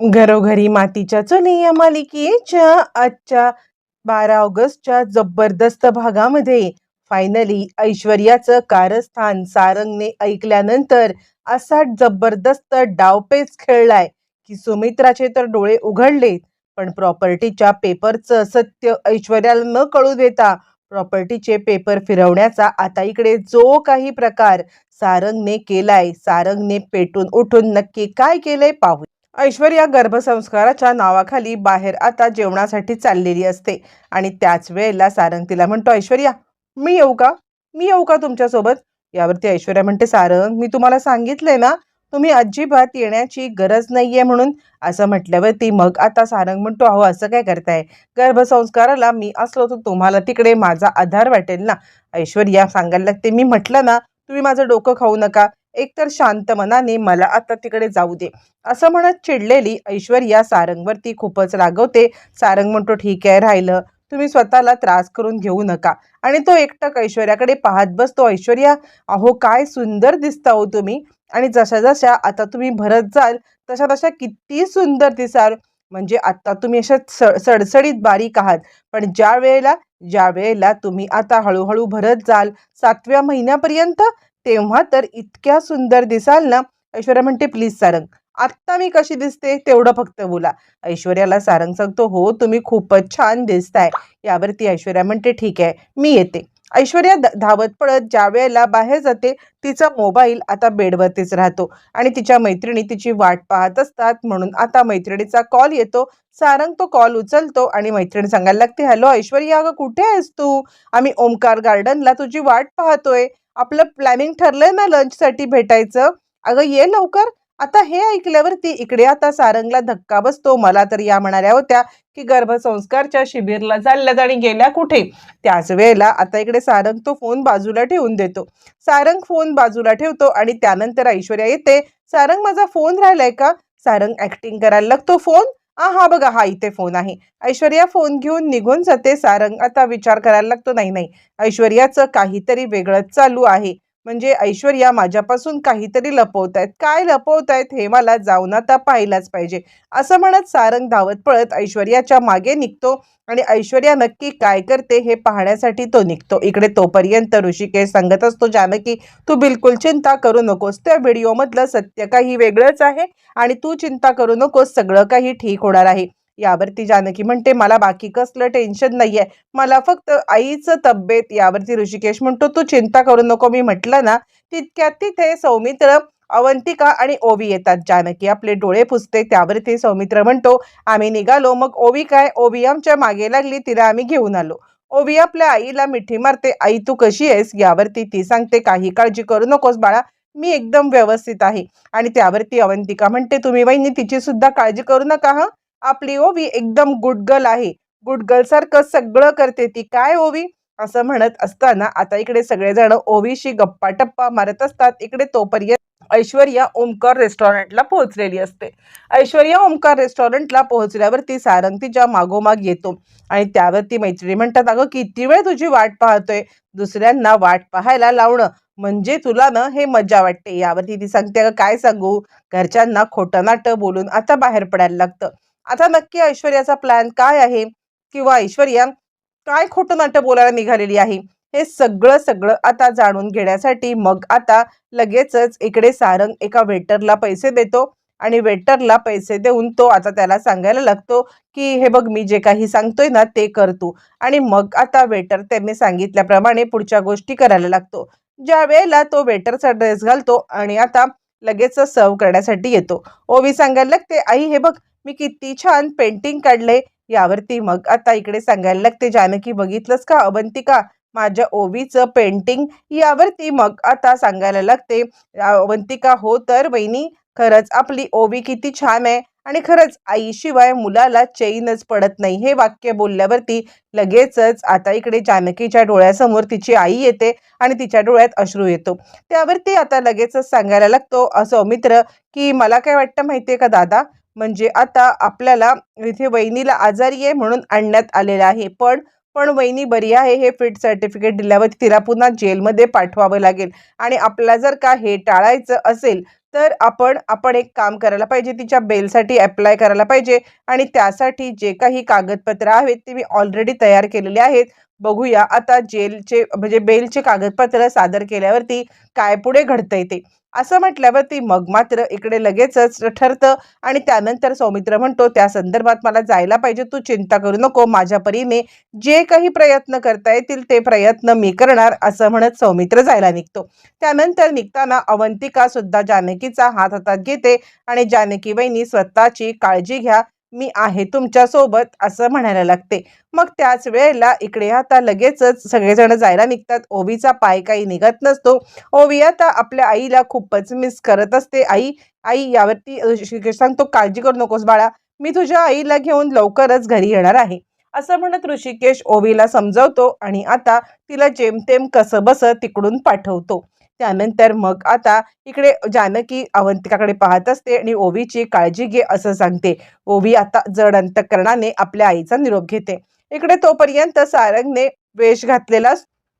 घरोघरी मातीच्या चुली या मालिकेच्या आजच्या बारा ऑगस्टच्या जबरदस्त भागामध्ये. फायनली ऐश्वर्याचं कारस्थान सारंगने ऐकल्यानंतर असा जबरदस्त डावपेच खेळलाय की सुमित्राचे तर डोळे उघडले पण प्रॉपर्टीच्या पेपरचं सत्य ऐश्वर्याला न कळू देता प्रॉपर्टीचे पेपर फिरवण्याचा आता इकडे जो काही प्रकार सारंगने केलाय सारंगने पेटून उठून नक्की काय केलंय पाहू ऐश्वर्या गर्भसंस्काराच्या नावाखाली बाहेर आता जेवणासाठी चाललेली असते. आणि त्याच वेळेला सारंग तिला म्हणतो ऐश्वर्या मी येऊ का? मी येऊ का तुमच्यासोबत? यावरती ऐश्वर्या म्हणते सारंग मी तुम्हाला सांगितलंय ना तुम्ही अजिबात येण्याची गरज नाहीये म्हणून. असं म्हटल्यावरती मग आता सारंग म्हणतो अहो असं काय करताय? गर्भसंस्काराला मी असलो तर तुम्हाला तिकडे माझा आधार वाटेल ना. ऐश्वर्या सांगायला लागते मी म्हटलं ना तुम्ही माझं डोकं खाऊ नका. एकतर शांत मनाने मला आता तिकडे जाऊ दे. असं म्हणत चिडलेली ऐश्वर्या सारंगवरती खूपच रागवते. सारंग म्हणतो ठीक आहे राहिलं. तुम्ही स्वतःला त्रास करून घेऊ नका. आणि तो एकटक ऐश्वर्याकडे पाहत बसतो. ऐश्वर्या अहो काय सुंदर दिसता हो तुम्ही. आणि जशा जशा आता तुम्ही भरत जाल तशा तशा किती सुंदर दिसाल. म्हणजे आता तुम्ही अशा स सडसडीत बारीक आहात. पण ज्या वेळेला ज्या वेळेला तुम्ही आता हळूहळू भरत जाल सातव्या महिन्यापर्यंत तेव्हा तर इतक्या सुंदर दिसाल ना. ऐश्वर्या म्हणते प्लीज सारंग आत्ता मी कशी दिसते? तेवढं फक्त बोला. ऐश्वर्याला सारंग सांगतो हो तुम्ही खूपच छान दिसताय. यावरती ऐश्वर्या म्हणते ठीक आहे मी येते. ऐश्वर्या धावत पळत ज्या वेळेला बाहेर जाते तिचा मोबाईल आता बेडवरतीच राहतो आणि तिच्या मैत्रिणी तिची वाट पाहत असतात. म्हणून आता मैत्रिणीचा कॉल येतो. सारंग तो कॉल उचलतो आणि मैत्रिणी सांगायला लागते हॅलो ऐश्वर्या अगं कुठे आहेस तू? आम्ही ओमकार गार्डनला तुझी वाट पाहतोय. आपलं प्लॅनिंग ठरलंय ना लंचसाठी भेटायचं. अगं ये लवकर. आता हे ऐकल्यावरती इकडे आता सारंगला धक्का बसतो. मला तर या म्हणाल्या होत्या की गर्भसंस्कारच्या शिबिरला चालल्यात आणि गेल्या कुठे? त्याच वेळेला आता इकडे सारंग तो फोन बाजूला ठेवून देतो. सारंग फोन बाजूला ठेवतो आणि त्यानंतर ऐश्वर्या येते. सारंग माझा फोन राहिलाय का? सारंग ऍक्टिंग करायला लागतो फोन हा बघा हा इथे फोन आहे. ऐश्वर्या फोन घेऊन निघून जाते सारंग. आता विचार करायला लागतो नाही नाही. ऐश्वर्याचं काहीतरी वेगळंच चालू आहे. म्हणजे ऐश्वर्या माझ्यापासून काहीतरी लपवत आहेत काय लपवतायत हे मला जाऊन आता पाहिलाच पाहिजे. असं म्हणत सारंग धावत पळत ऐश्वर्याच्या मागे निघतो आणि ऐश्वर्या नक्की काय करते हे पाहण्यासाठी तो निघतो. इकडे तोपर्यंत ऋषिकेश सांगत असतो जानकी तू बिलकुल चिंता करू नकोस. त्या व्हिडिओमधलं सत्य काही वेगळंच आहे आणि तू चिंता करू नकोस. सगळं काही ठीक होणार आहे. यावरती जानकी म्हणते मला बाकी कसलं टेन्शन नाहीये. मला फक्त आईचं तब्येत यावरती ऋषिकेश म्हणतो तू चिंता करू नको मी म्हटलं ना तितक्यात तिथे सौमित्र अवंतिका आणि ओवी येतात. जानकी आपले डोळे पुसते त्यावरती सौमित्र म्हणतो आम्ही निघालो मग ओवी काय? ओवी आमच्या मागे लागली तिला आम्ही घेऊन आलो. ओवी आपल्या आईला मिठी मारते आई तू कशी आहेस यावरती ती सांगते काही काळजी करू नकोस बाळा मी एकदम व्यवस्थित आहे. आणि त्यावरती अवंतिका म्हणते तुम्ही वहिनी तिची सुद्धा काळजी करू नका हा? आपली ओवी एकदम गुडगल आहे. गुडगल सारखं सगळं करते ती. काय ओवी? असं म्हणत असताना आता इकडे सगळेजण ओवीशी गप्पा टप्पा मारत असतात. इकडे तोपर्यंत ऐश्वर्या ओमकार रेस्टॉरंटला पोहोचलेली असते. ऐश्वर्या ओमकार रेस्टॉरंटला पोहोचल्यावरती सारंग तिच्या मागोमाग येतो आणि त्यावरती मैत्रिणी म्हणतात अगं किती वेळ तुझी वाट पाहतोय? दुसऱ्यांना वाट पाहायला लावणं म्हणजे तुला ना हे मजा वाटते. यावरती ती सांगते अगं काय सांगू? घरच्यांना खोटं नाटं बोलून आता बाहेर पडायला लागतं. आता नक्की ऐश्वर्याचा प्लॅन काय आहे? किंवा ऐश्वर्या काय खोटं नाटक बोलायला निघालेली आहे? हे सगळं सगळं आता जाणून घेण्यासाठी मग आता लगेचच इकडे सारंग एका वेटरला पैसे देतो आणि वेटरला पैसे देऊन तो आता त्याला सांगायला लागतो की हे बघ मी जे काही सांगतोय ना ते कर तू. आणि मग आता वेटर त्यांनी सांगितल्याप्रमाणे पुढच्या गोष्टी करायला लागतो. ज्या वेळेला तो वेटरचा ड्रेस घालतो आणि आता लगेच सर्व करण्यासाठी येतो. ओवी सांगायला लागते आई हे बघ मी किती छान पेंटिंग काढले यावरती मग आता इकडे सांगायला लागते जानकी बघितलंस का अवंतिका? माझ्या ओवीचं पेंटिंग यावरती मग आता सांगायला लागते अवंतिका हो तर वहिनी खरंच आपली ओवी किती छान आहे. आणि खरंच आईशिवाय मुलाला चैनच पडत नाही. हे वाक्य बोलल्यावरती लगेचच आता इकडे जानकीच्या डोळ्यासमोर तिची आई येते आणि तिच्या डोळ्यात अश्रू येतो. त्यावरती आता लगेचच सांगायला लागतो असं मित्र की मला काय वाटतं माहितीये का दादा? म्हणजे आता आपल्याला इथे वहिनीला आजारी आहे म्हणून आणण्यात आलेलं आहे. पण पण वहिनी बरी आहे हे फिट सर्टिफिकेट दिल्यावर तिला पुन्हा जेलमध्ये पाठवावं लागेल. आणि आपल्याला जर का हे टाळायचं असेल तर आपण आपण एक काम करायला पाहिजे तिच्या बेलसाठी अप्लाय करायला पाहिजे आणि त्यासाठी जे काही कागदपत्र आहेत ते मी ऑलरेडी तयार केलेले आहेत. बघूया आता जेलचे म्हणजे बेलचे कागदपत्र सादर केल्यावरती काय पुढे घडतंय ते. असं म्हटल्यावरती मग मात्र इकडे लगेचच ठरतं. आणि त्यानंतर सौमित्र म्हणतो त्या संदर्भात मला जायला पाहिजे. तू चिंता करू नको. माझ्या परीने जे काही प्रयत्न करता येतील ते प्रयत्न मी करणार असं म्हणत सौमित्र जायला निघतो. त्यानंतर निघताना अवंतिका सुद्धा जानकीचा हात हातात घेते आणि जानकी वहिनी स्वतःची काळजी घ्या. मी आहे तुमच्यासोबत असं म्हणायला लागते. मग त्याच वेळेला इकडे आता लगेचच सगळेजण जायला निघतात. ओवीचा पाय काही निघत नसतो. ओवी आता आपल्या आईला खूपच मिस करत असते. आई आई यावरती ऋषिकेश सांगतो काळजी करू नकोस बाळा. मी तुझ्या आईला घेऊन लवकरच घरी येणार आहे. असं म्हणत ऋषिकेश ओवीला समजवतो आणि आता तिला जेमतेम कसं बस तिकडून पाठवतो. त्यानंतर मग आता इकडे जानकी अवंतिकाकडे पाहत असते आणि ओवीची काळजी घे असं सांगते. ओवी आता जड अंतकरणाने आपल्या आईचा निरोप घेते. इकडे तोपर्यंत सारंगने वेश घातलेला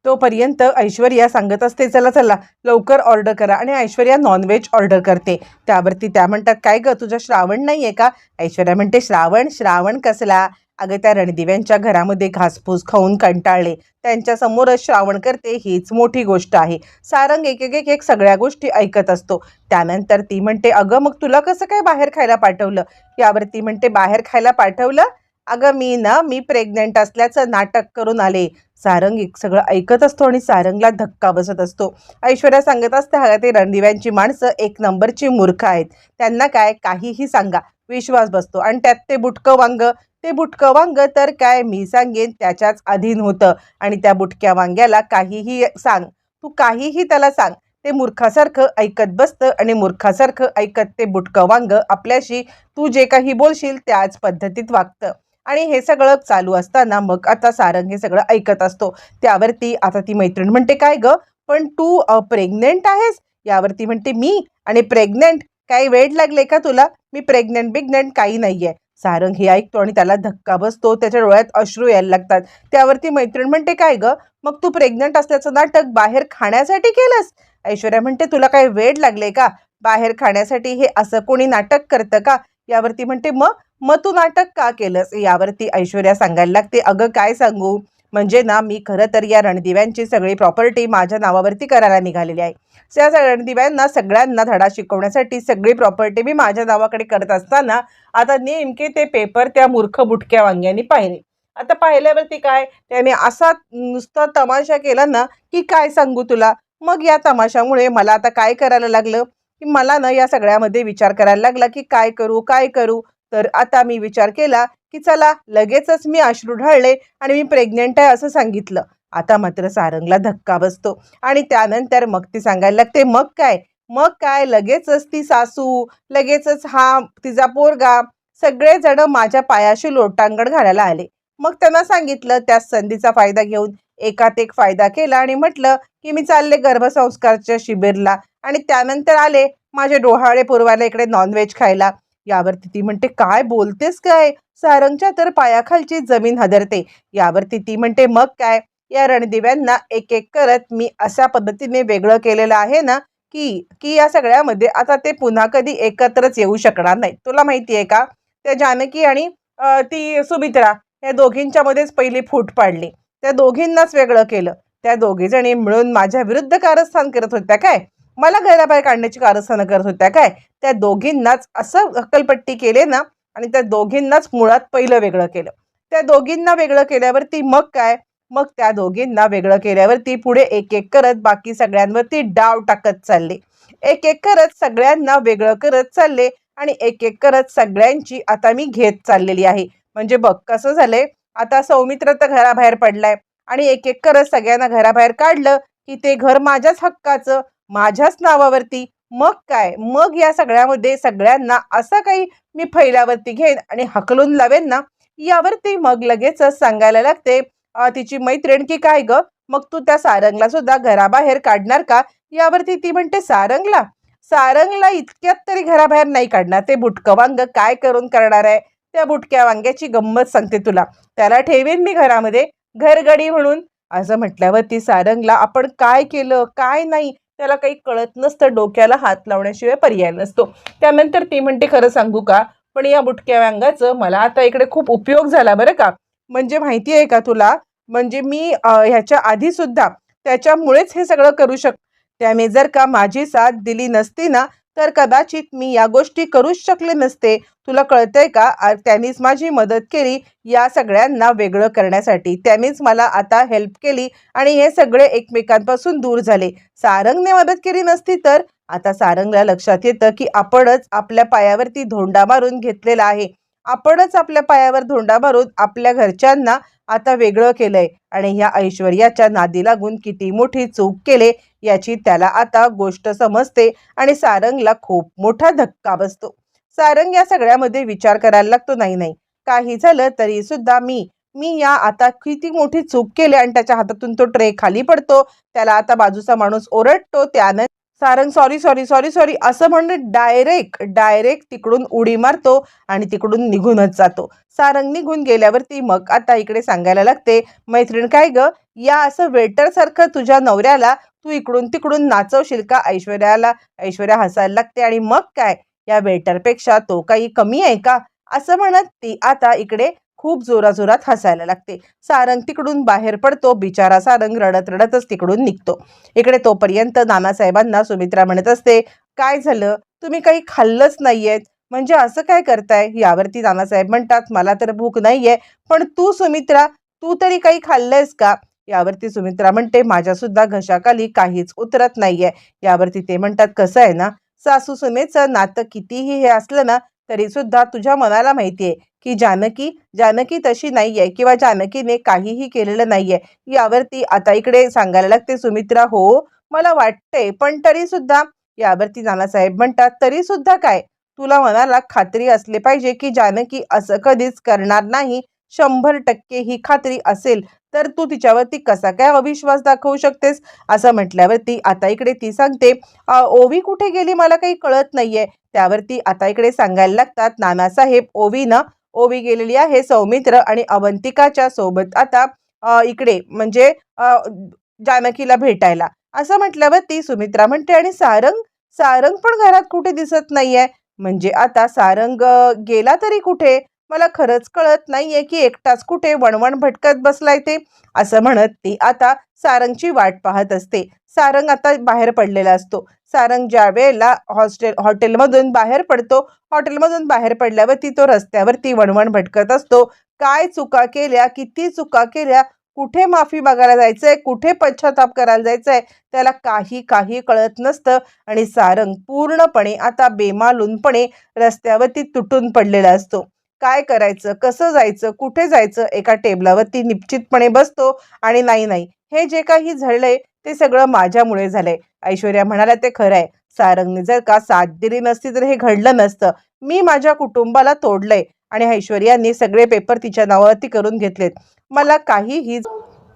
तोपर्यंत ऐश्वर्या सांगत असते चला चला लवकर ऑर्डर करा. आणि ऐश्वर्या नॉनव्हेज ऑर्डर करते. त्यावरती त्या म्हणतात काय ग तुझं श्रावण नाही आहे का? ऐश्वर्या म्हणते श्रावण श्रावण कसला? अगं त्या रणदिव्यांच्या घरामध्ये घासपूस खाऊन कंटाळले. त्यांच्यासमोरच श्रावण करते हीच मोठी गोष्ट आहे. सारंग एक एक एक सगळ्या गोष्टी ऐकत असतो. त्यानंतर ती म्हणते अगं मग तुला कसं काय बाहेर खायला पाठवलं? यावर ती म्हणते बाहेर खायला पाठवलं? अगं मी ना मी प्रेग्नेंट असल्याचं नाटक करून आले. सारंग एक सगळं ऐकत असतो आणि सारंगला धक्का बसत असतो. ऐश्वर्या सांगत असते हा ते रणदिव्यांची माणसं एक नंबरची मूर्ख आहेत. त्यांना काय काहीही सांगा. विश्वास बसतो आणि त्यात ते बुटकं वांग ते बुटकं वांग तर काय मी सांगेन त्याच्याच अधीन होतं. आणि त्या बुटक्या वांग्याला काहीही सांग. तू काहीही त्याला सांग. ते मूर्खासारखं ऐकत बसतं आणि मूर्खासारखं ऐकत ते बुटकं वांग आपल्याशी तू जे काही बोलशील त्याच पद्धतीत वागतं. आणि हे सगळं चालू असताना मग आता सारंग हे सगळं ऐकत असतो. त्यावरती आता ती मैत्रीण म्हणते काय ग? पण तू प्रेग्नेंट आहेस? यावरती म्हणते मी? आणि प्रेग्नेंट काही वेळ लागले का तुला? मी प्रेग्नेंट बिग्नेंट काही नाही आहे सारंग हे ऐकतो आणि त्याला धक्का बसतो. त्याच्या डोळ्यात अश्रू यायला लागतात. त्यावरती मैत्रीण म्हणते काय ग? मग तू प्रेग्नंट असल्याचं नाटक बाहेर खाण्यासाठी केलंस? ऐश्वर्या म्हणते तुला काही वेळ लागले का? बाहेर खाण्यासाठी हे असं कोणी नाटक करतं का? यावरती म्हणते मग मग तू नाटक का केलंस? यावरती ऐश्वर्या सांगायला लागते अगं काय सांगू? म्हणजे ना मी खरं तर या रणदिव्यांची सगळी प्रॉपर्टी माझ्या नावावरती करायला निघालेली आहे. त्या रणदिव्यांना सगळ्यांना धडा शिकवण्यासाठी सगळी प्रॉपर्टी मी माझ्या नावाकडे करत असताना आता नेमके ते पेपर त्या मूर्ख बुटक्या वांग्यांनी पाहिले. आता पाहिल्यावरती काय? त्याने असा नुसता तमाशा केला ना की काय सांगू तुला? मग या तमाशामुळे मला आता काय करायला लागलं? की मला ना या सगळ्यामध्ये विचार करायला लागला की काय करू काय करू? तर आता मी विचार केला की चला लगेचच मी अश्रू ढाळले आणि मी प्रेग्नेंट आहे असं सांगितलं. आता मात्र सारंगला धक्का बसतो. आणि त्यानंतर मग ती सांगायला लागते मग काय? मग काय? लगेचच ती सासू लगेचच हा तिचा पोरगा. सगळेजण माझ्या पायाशी लोटांगण घालायला आले. मग त्यांना सांगितलं त्या संधीचा फायदा घेऊन एकात एक फायदा केला आणि म्हटलं की मी चालले गर्भसंस्कारच्या शिबिरला. आणि त्यानंतर आले माझे डोहाळे पुरवायला इकडे नॉनव्हेज खायला. यावरती ती म्हणते काय बोलतेस काय? सारंगच्या तर पायाखालची जमीन हदरते. यावरती ती म्हणते मग काय? या रणदिव्यांना एक एक करत मी अशा पद्धतीने वेगळं केलेलं आहे ना की की या सगळ्यामध्ये आता ते पुन्हा कधी एकत्रच येऊ शकणार नाही तुला माहिती आहे का? त्या जानकी आणि ती सुमित्रा या दोघींच्या मध्येच पहिली फूट पाडली. त्या दोघींनाच वेगळं केलं. त्या दोघीजणी मिळून माझ्या विरुद्ध कारस्थान करत होत्या काय? मला घराबाहेर काढण्याची कारस्थानं करत होत्या. काय? त्या दोघींनाच असं हक्कलपट्टी केले ना आणि त्या दोघींनाच मुळात पहिलं वेगळं केलं. त्या दोघींना वेगळं केल्यावरती मग काय? मग त्या दोघींना वेगळं केल्यावरती पुढे एक एक करत बाकी सगळ्यांवरती डाव टाकत चालले. एक एक करत सगळ्यांना वेगळं करत चालले आणि एक एक करत सगळ्यांची आता मी घेत चाललेली आहे. म्हणजे बघ कसं झालंय? आता सौमित्र तर घराबाहेर पडलाय आणि एक एक करत सगळ्यांना घराबाहेर काढलं की ते घर माझ्याच हक्काचं माझ्याच नावावरती मग काय? मग या सगळ्यामध्ये सगळ्यांना असं काही मी फैलावरती घेईन आणि हकलून लावेन ना यावरती मग लगेचच सांगायला लागते तिची मैत्रीण की काय ग? मग तू त्या सारंगला सुद्धा घराबाहेर काढणार का? यावरती ती म्हणते सारंगला? सारंगला इतक्यात तरी घराबाहेर नाही काढणार. ते बुटकं वांग काय करून करणार आहे? त्या बुटक्या वांग्याची गंमत सांगते तुला. त्याला ठेवेन मी घरामध्ये घरगडी म्हणून. असं म्हटल्यावरती सारंगला आपण काय केलं? काय नाही? त्याला काही कळत नसतं डोक्याला हात लावण्याशिवाय पर्याय नसतो. त्यानंतर ती म्हणते खरं सांगू का? पण या बुटक्या वांगाचं मला आता इकडे खूप उपयोग झाला बरं का. म्हणजे माहिती आहे का तुला? म्हणजे मी ह्याच्या आधी सुद्धा त्याच्यामुळेच हे सगळं करू शक त्याने जर का माझी साथ दिली नसती ना तर कदाचित मी या गोष्टी करूच शकले नसते. तुला कळतंय का? आ- त्यांनीच माझी मदत केली या सगळ्यांना वेगळं करण्यासाठी. त्यांनीच मला आता हेल्प केली आणि हे सगळे एकमेकांपासून दूर झाले. सारंगने मदत केली नसती तर? आता सारंगला लक्षात येतं की आपणच आपल्या पायावरती धोंडा मारून घेतलेला आहे. आपणच आपल्या पायावर धोंडा मारून आपल्या घरच्यांना आता वेगळं केलंय. आणि ह्या ऐश्वर्याच्या नादी लागून किती मोठी चूक केले. याची त्याला आता गोष्ट समजते आणि सारंगला खूप मोठा धक्का बसतो. सारंग या सगळ्यामध्ये विचार करायला लागतो नाही नाही काही झालं तरी सुद्धा मी मी या आता किती मोठी चूक केली आणि त्याच्या हातातून तो ट्रे खाली पडतो त्याला आता बाजूचा माणूस ओरडतो त्यानं Sarang sorry sorry sorry sorry असं म्हणून डायरेक्ट डायरेक्ट तिकडून उडी मारतो आणि तिकडून निघूनच जातो. सारंग निघून गेल्यावरती मग आता इकडे सांगायला लागते मैत्रीण काय ग? या असं वेटरसारखं तुझ्या नवऱ्याला तू इकडून तिकडून नाचवशील का ऐश्वर्याला? ऐश्वर्या हसायला लागते आणि मग काय? या वेटरपेक्षा तो काही कमी आहे का? असं म्हणत ती आता इकडे खूप जोराजोरात हसायला लागते. सारंग तिकडून बाहेर पडतो. बिचारा सारंग रडत रडतच तिकडून निघतो. इकडे तोपर्यंत नानासाहेबांना सुमित्रा म्हणत असते काय झालं? तुम्ही काही खाल्लंच नाहीयेत. म्हणजे असं काय करताय? यावरती नानासाहेब म्हणतात मला तर भूक नाहीये. पण तू सुमित्रा तू तरी काही खाल्लंयस का? यावरती सुमित्रा म्हणते माझ्या सुद्धा घशाखाली काहीच उतरत नाहीये. यावरती ते म्हणतात कसं आहे ना सासू सुमेचं नातं कितीही हे असलं ना तरी सुद्धा तुझ्या मनाला माहितीये की जानकी जानकी तशी नाहीये किंवा जानकीने काहीही केलेलं नाहीये. यावरती आता इकडे सांगायला लागते सुमित्रा हो मला वाटते पण तरी सुद्धा यावरती नानासाहेब म्हणतात तरी सुद्धा काय? तुला मनाला खात्री असली पाहिजे की जानकी असं कधीच करणार नाही शंभर टक्के ही खात्री असेल तर तू तिच्यावरती कसा काय अविश्वास दाखवू शकतेस? असं म्हटल्यावरती आता इकडे ती सांगते ओवी कुठे गेली मला काही कळत नाहीये. त्यावरती आता इकडे सांगायला लागतात नानासाहेब ओवीनं ओवी गेलेली आहे सौमित्र आणि अवंतिकाच्या सोबत आता इकडे म्हणजे जानकीला भेटायला. असं म्हटल्यावर ती सुमित्रा म्हणते आणि सारंग? सारंग पण घरात कुठे दिसत नाहीये? म्हणजे आता सारंग गेला तरी कुठे? मला खरंच कळत नाहीये की एकटाच कुठे वणवण भटकत बसलाय ते असं म्हणत ती. आता सारंगची वाट पाहत असते. सारंग आता बाहेर पडलेला असतो. सारंग ज्या वेळेला हॉस्टेल हॉटेलमधून बाहेर पडतो हॉटेलमधून बाहेर पडल्यावरती तो रस्त्यावरती वणवण भटकत असतो. काय चुका केल्या किती चुका केल्या कुठे माफी मागायला जायचंय कुठे पश्चाताप करायला जायचंय त्याला काही काही कळत नसतं. आणि सारंग पूर्णपणे आता बेमालूनपणे रस्त्यावरती तुटून पडलेला असतो. काय करायचं कसं जायचं कुठे जायचं एका टेबलावरती निश्चितपणे बसतो आणि नाही नाही. हे जे काही झळलंय ते सगळं माझ्यामुळे झालंय. ऐश्वर्या म्हणाल्या ते खरं आहे. सारंगने जर का साथ दिली नसती तर हे घडलं नसतं. मी माझ्या कुटुंबाला तोडलंय आणि ऐश्वर्याने सगळे पेपर तिच्या नावावरती करून घेतलेत. मला काहीही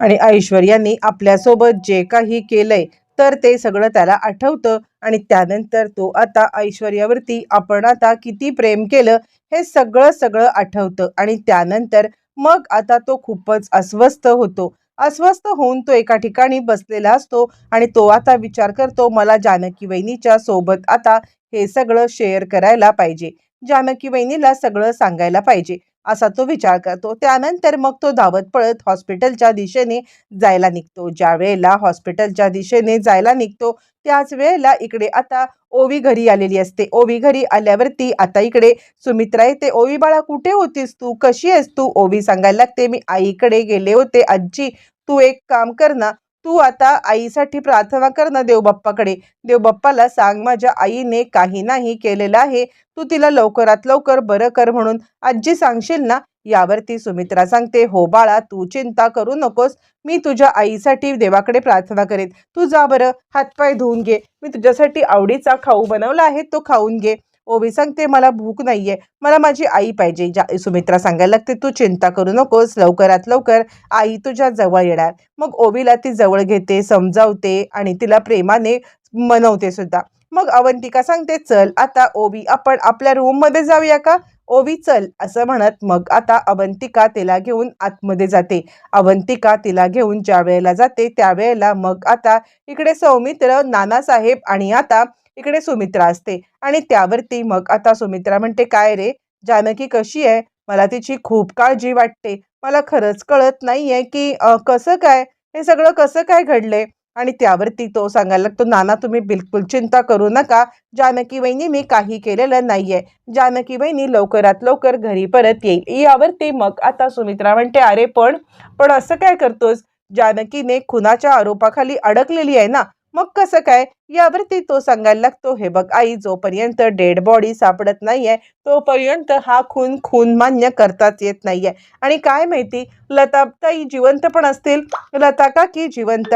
आणि ऐश्वर्याने आपल्यासोबत जे काही केलंय तर ते सगळं त्याला आठवतं आणि त्यानंतर तो आता ऐश्वर्यावरती आपण आता किती प्रेम केलं हे सगळं सगळं आठवतं. आणि त्यानंतर मग आता तो खूपच अस्वस्थ होतो. अस्वस्थ होऊन तो एका ठिकाणी बसलेला असतो आणि तो आता विचार करतो मला जानकी वहिनीच्या सोबत आता हे सगळं शेअर करायला पाहिजे. जानकी वहिनीला सगळं सांगायला पाहिजे. असा तो विचार करतो. त्यानंतर मग तो धावत पळत हॉस्पिटलच्या दिशेने जायला निघतो. ज्या वेळेला हॉस्पिटलच्या दिशेने जायला निघतो त्याच वेळेला इकडे आता ओवी घरी आलेली असते. ओवी घरी आल्यावरती आता इकडे सुमित्रा येते. ओवी बाळा कुठे होतीस तू? कशी आहेस तू? ओवी सांगायला लागते. मी आईकडे गेले होते. आजी तू एक काम कर ना. तू आता आईसाठी प्रार्थना कर ना देवबाप्पाकडे. देवबाप्पाला सांग माझ्या आईने काही नाही केलेलं आहे. तू तिला लवकरात लवकर बरं कर म्हणून आजी सांगशील ना? यावरती सुमित्रा सांगते हो बाळा तू चिंता करू नकोस. मी तुझ्या आईसाठी देवाकडे प्रार्थना करेन. तू जा बरं हातपाय धुवून घे. मी तुझ्यासाठी आवडीचा खाऊ बनवला आहे तो खाऊन घे. ओवी सांगते मला भूक नाहीये. मला माझी आई पाहिजे. ज्या सुमित्रा सांगायला लागते तू चिंता करू नकोस. लवकरात लवकर आई तुझ्या जवळ येणार. मग ओवीला ती जवळ घेते समजावते आणि तिला प्रेमाने मनवते सुद्धा. मग अवंतिका सांगते चल आता ओवी आपण आपल्या रूममध्ये जाऊया का? ओवी चल असं म्हणत मग आता अवंतिका तिला घेऊन आतमध्ये जाते. अवंतिका तिला घेऊन ज्या वेळेला जाते त्यावेळेला मग आता इकडे सौमित्र नानासाहेब आणि आता इकडे सुमित्रा असते. आणि त्यावरती मग आता सुमित्रा म्हणते काय रे? जानकी कशी आहे? मला तिची खूप काळजी वाटते. मला खरंच कळत नाहीये की कसं काय? हे सगळं कसं काय घडलंय? आणि त्यावरती तो सांगायला लागतो नाना तुम्ही बिलकुल चिंता करू नका. जानकी वहिनी मी काही केलेलं नाहीये. जानकी वहिनी लवकरात लवकर घरी परत येईल. यावरती मग आता सुमित्रा म्हणते अरे पण पण असं काय करतोस? जानकीने खुनाच्या आरोपाखाली अडकलेली आहे ना. मग कसं काय? यावरती तो सांगायला लागतो हे बघ आई जोपर्यंत डेड बॉडी सापडत नाहीये तोपर्यंत हा खून खून मान्य करताच येत नाहीये. आणि काय माहिती लता ताई जिवंत पण असतील. लता काकी जिवंत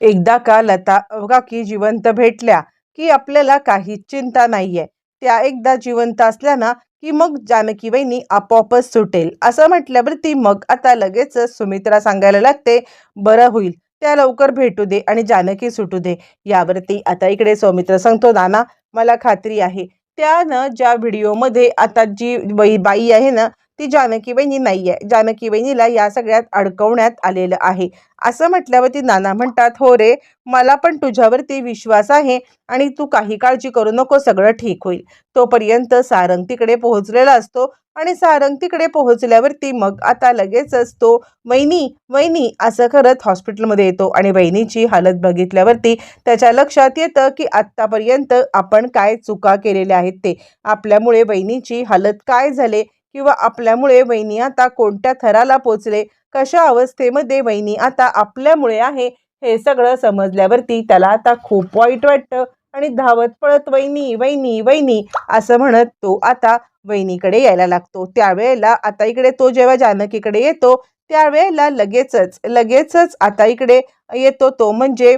एकदा का लता काकी जिवंत भेटल्या की आपल्याला काहीच चिंता नाहीये. त्या एकदा जिवंत असल्या ना की मग जानकी वहिनी आपोआपच सुटेल. असं म्हटल्यावरती मग आता लगेचच सुमित्रा सांगायला लागते बरं होईल. त्या लवकर भेटू दे आणि जानकी सुटू दे. यावरती आता इकडे सौमित्र सांगतो नाना मला खात्री आहे. त्यानं ज्या व्हिडिओमध्ये आता जी बाई बाई आहे ना ती जानकी वहिनी नाही आहे जानकी वहिनीला या सगळ्यात अडकवण्यात आलेलं आहे. असं म्हटल्यावरती नाना म्हणतात हो रे मला पण तुझ्यावरती विश्वास आहे आणि तू काही काळजी करू नको सगळं ठीक होईल. तोपर्यंत सारंग तिकडे पोहोचलेला असतो आणि सारंग तिकडे पोहोचल्यावरती मग आता लगेचच तो वहिनी वहिनी असं करत हॉस्पिटलमध्ये येतो आणि वहिनीची हालत बघितल्यावरती त्याच्या लक्षात येतं की आत्तापर्यंत आपण काय चुका केलेल्या आहेत ते. आपल्यामुळे वहिनीची हालत काय झाले किंवा आपल्यामुळे वहिनी आता कोणत्या थराला पोचले कशा अवस्थेमध्ये वहिनी आता आपल्यामुळे आहे? हे सगळं समजल्यावरती त्याला आता खूप वाईट वाटतं आणि धावत पळत वहिनी वहिनी वहिनी असं म्हणत तो आता वहिनीकडे यायला लागतो. त्यावेळेला आता इकडे तो जेव्हा जानकीकडे येतो त्यावेळेला लगेचच लगेचच आता इकडे येतो तो म्हणजे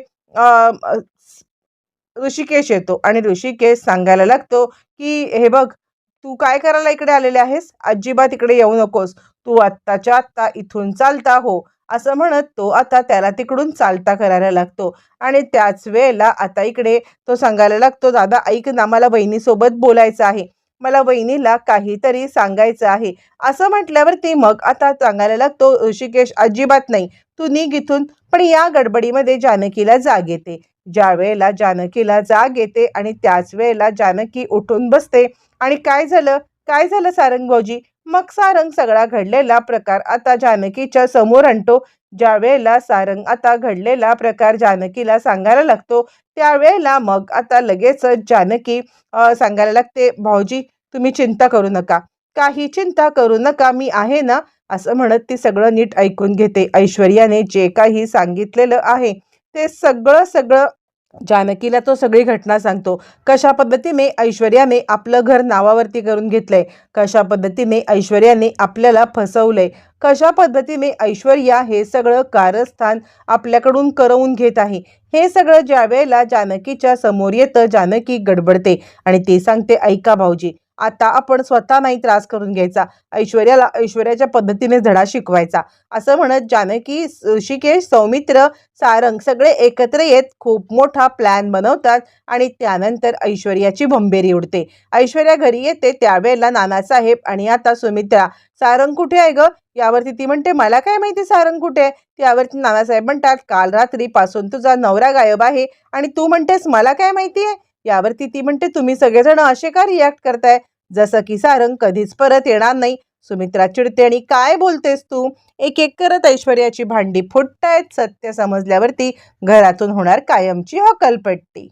ऋषिकेश येतो आणि ऋषिकेश सांगायला लागतो की हे बघ तू काय करायला इकडे आलेले आहेस? अजिबात इकडे येऊ नकोस. तू आत्ताच्या आत्ता इथून चालता हो. असं म्हणत तो आता त्याला तिकडून चालता करायला लागतो. आणि त्याच वेळेला आता इकडे तो सांगायला लागतो दादा ऐक ना मला बहिणीसोबत बोलायचं आहे. मला वहिनीला काहीतरी सांगायचं आहे. असं म्हटल्यावरती मग आता सांगायला लागतो ऋषिकेश अजिबात नाही. तू निघ इथून. पण या गडबडीमध्ये जानकीला जाग येते. ज्या वेळेला जानकीला जाग येते आणि त्याच वेळेला जानकी उठून बसते. आणि काय झालं? काय झालं सारंग भाऊजी? मग सारंग सगळा घडलेला प्रकार आता जानकीच्या समोर आणतो. ज्या वेळेला सारंग आता घडलेला प्रकार जानकीला सांगायला लागतो त्यावेळेला मग आता लगेच जानकी सांगायला लागते भाऊजी तुम्ही चिंता करू नका. काही चिंता करू नका मी आहे ना? असं म्हणत ती सगळं नीट ऐकून घेते. ऐश्वर्याने जे काही सांगितलेलं आहे ते सगळं सगळं जानकीला तो सगळी घटना सांगतो. कशा पद्धतीने ऐश्वर्याने आपलं घर नावावरती करून घेतलंय? कशा पद्धतीने ऐश्वर्याने आपल्याला फसवलंय? कशा पद्धतीने ऐश्वर्या हे सगळं कारस्थान आपल्याकडून करवून घेत आहे? हे सगळं ज्या वेळेला जानकीच्या समोर येतं जानकी गडबडते आणि ते सांगते ऐका भाऊजी आता आपण स्वतः नाही त्रास करून घ्यायचा. ऐश्वर्याला ऐश्वर्याच्या पद्धतीने धडा शिकवायचा. असं म्हणत जानकी ऋषिकेश सौमित्र सारंग सगळे एकत्र येत खूप मोठा प्लॅन बनवतात आणि त्यानंतर ऐश्वर्याची भंबेरी उडते. ऐश्वर्या घरी येते त्यावेळेला नानासाहेब आणि आता सुमित्रा. सारंग कुठे आहे ग? यावरती ती म्हणते मला काय माहिती सारंग कुठे आहे? त्यावरती नानासाहेब म्हणतात काल रात्रीपासून तुझा नवरा गायब आहे आणि तू म्हणतेस मला काय माहिती आहे? यावरती ती म्हणते तुम्ही सगळेजण असे का रिॲक्ट करताय? जसं की सारंग कधीच परत येणार नाही. सुमित्रा चिडते आणि काय बोलतेस तू? एक एक करत ऐश्वर्याची भांडी फुटतायत. सत्य समजल्यावरती घरातून होणार कायमची हकलपट्टी.